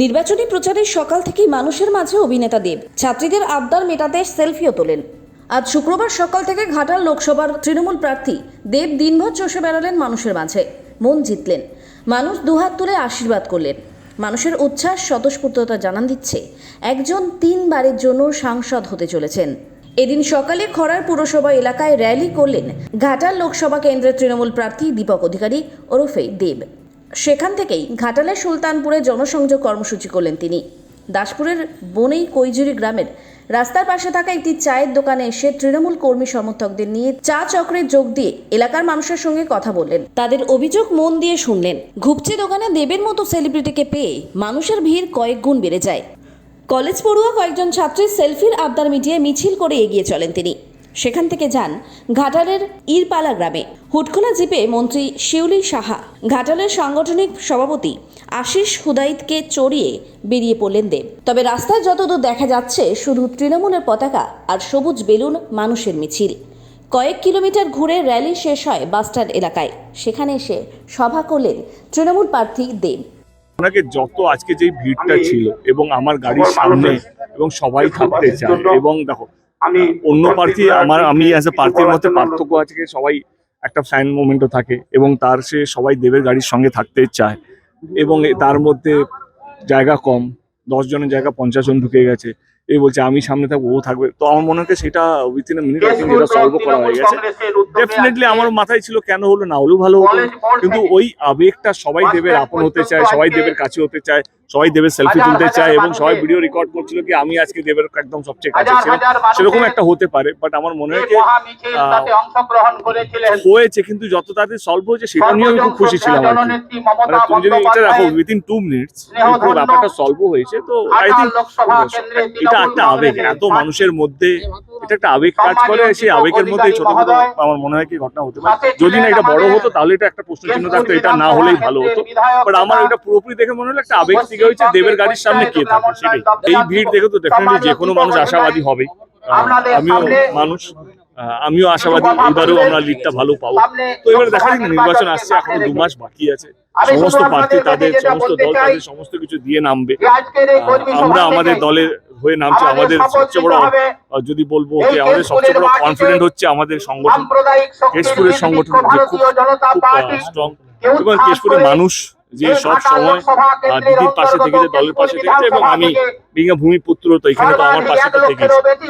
নির্বাচনী প্রচারের সকাল থেকেই মানুষের মাঝে অভিনেতা দেব। ছাত্রীদের আবদার মেটাতে সেলফিও তোলেন। আজ শুক্রবার সকাল থেকে ঘাটাল লোকসভার তৃণমূল প্রার্থী দেব দিনভর চষে বেড়ালেন মানুষের মাঝে। মন জিতলেন। মানুষ দুহাত তুলে আশীর্বাদ করলেন। মানুষের উচ্ছ্বাস, স্বতঃস্ফূর্ততা জানান দিচ্ছে। একজন তিনবারের জন্য সাংসদ হতে চলেছেন। এদিন সকালে খরার পুরসভা এলাকায় র্যালি করলেন ঘাটাল লোকসভা কেন্দ্রের তৃণমূল প্রার্থী, দীপক অধিকারী ওরফে দেব। সেখান থেকেই ঘাটালের সুলতানপুরে জনসংযোগ কর্মসূচি করলেন তিনি। দাসপুরের বনেই কৈজুরি গ্রামের রাস্তার পাশে থাকা একটি চায়ের দোকানে এসে তৃণমূল কর্মী সমর্থকদের নিয়ে চা চক্রে যোগ দিয়ে এলাকার মানুষের সঙ্গে কথা বললেন। তাদের অভিযোগ মন দিয়ে শুনলেন। ঘুপচি দোকানে দেবের মতো সেলিব্রিটিকে পেয়ে মানুষের ভিড় কয়েক গুণ বেড়ে যায়। কলেজ পড়ুয়া কয়েকজন ছাত্রীর সেলফির আবদার মিটিয়ে মিছিল করে এগিয়ে চলেন তিনি। সেখান থেকে যান ঘাটালের ইরপালা গ্রামে। হুটখোলা জিপে মন্ত্রী শিউলি সাহা ঘাটালের সাংগঠনিক সভাপতি আশিস হুদাইতকে চড়িয়ে বেরিয়ে পড়লেন দেব। তবে রাস্তায় যতদূর দেখা যাচ্ছে শুধু তৃণমূলের পতাকা আর সবুজ বেলুন মানুষের মিছিল। কয়েক কিলোমিটার ঘুরে র্যালি শেষ হয় বাসস্ট্যান্ড এলাকায়। সেখানে এসে সভা করলেন তৃণমূল প্রার্থী দেব। ওনাকে যত আজকে যে ভিড়টা ছিল এবং আমার গাড়ির সামনে এবং সবাই থাকতে চায় এবং দেখো আমি অন্য প্রার্থী আমার আমি অ্যাজ এ প্রার্থীর মধ্যে পার্থক্য আছে সবাই একটা ফ্যান মোমেন্টও থাকে এবং তার সে সবাই দেবের গাড়ির সঙ্গে থাকতে চায় এবং তার মধ্যে জায়গা কম দশ জনের জায়গা পঞ্চাশ জন ঢুকে গেছে। এই বলছে আমি সামনে থাকব ও থাকবে। তো আমার মনে হয় সেটা উইথিন এ মিনিট আই এটা সলভ করা হয়ে গেছে। ডেফিনেটলি আমার মাথায় ছিল কেন হলো না হলেও ভালো হতো। কিন্তু ওই আবেগটা সবাই দেবের আপন হতে চায় সবাই দেবের কাছে হতে চায়। সবাই দেবের সেলফি তুলতে চায় এবং সবাই ভিডিও রেকর্ড করছিল কি আমি আজকে দেবের একদম সবচেয়ে কাছে ছিলাম। সেরকম একটা হতে পারে বাট আমার মনে হয় হয়েছে কিন্তু যত তাড়াতাড়ি সলভ হয়েছে সেটা নিয়ে আমি খুব খুশি ছিলাম মানে তুমি যদি এটা রাখো উইথিন টু মিনিটস পুরো ব্যাপারটা সলভ হয়েছে তো আই থিঙ্ক এটা একটা আবেগ এত মানুষের মধ্যে এটা একটা আবেগ কাজ করে সেই আবেগের মধ্যে ছোটখাটো আমার মনে হয় কি ঘটনা হতে পারে। যদি না এটা বড় হতো তাহলে এটা একটা প্রশ্ন চিহ্ন থাকতো এটা না হলেই ভালো হতো। বাট আমার এটা পুরোপুরি দেখে মনে হলো একটা আবেগ থেকে হয়েছে দেবের গাড়ির সামনে কে থাকবে সেটাই। এই ভিড় দেখে তো ডেফিনেটলি যে কোনো মানুষ আশাবাদী হবে। আমিও মানুষ আহ, আমিও আশাবাদী এবারেও আমরা লিডটা ভালো পাবো। তো এবারে দেখা যাক নির্বাচন আসছে এখনও দু মাস বাকি আছে। সমস্ত প্রার্থী তাদের সমস্ত দল তাদের সমস্ত কিছু দিয়ে নামবে। আমরা আমাদের দলের হয়ে নামছে আমাদের সবচেয়ে বড় যদি বলব যে আমাদের সবচেয়ে বড় কনফিডেন্ট হচ্ছে আমাদের সংগঠন। কেশপুরের সংগঠন যে খুব স্ট্রং এবং কেশপুরের মানুষ যে সব সময় দিদির পাশে থেকেছে দলের পাশে থেকেছে এবং আমি বিঙ্গা ভূমিপুত্র তো এখানে তো আমার পাশে থেকেছে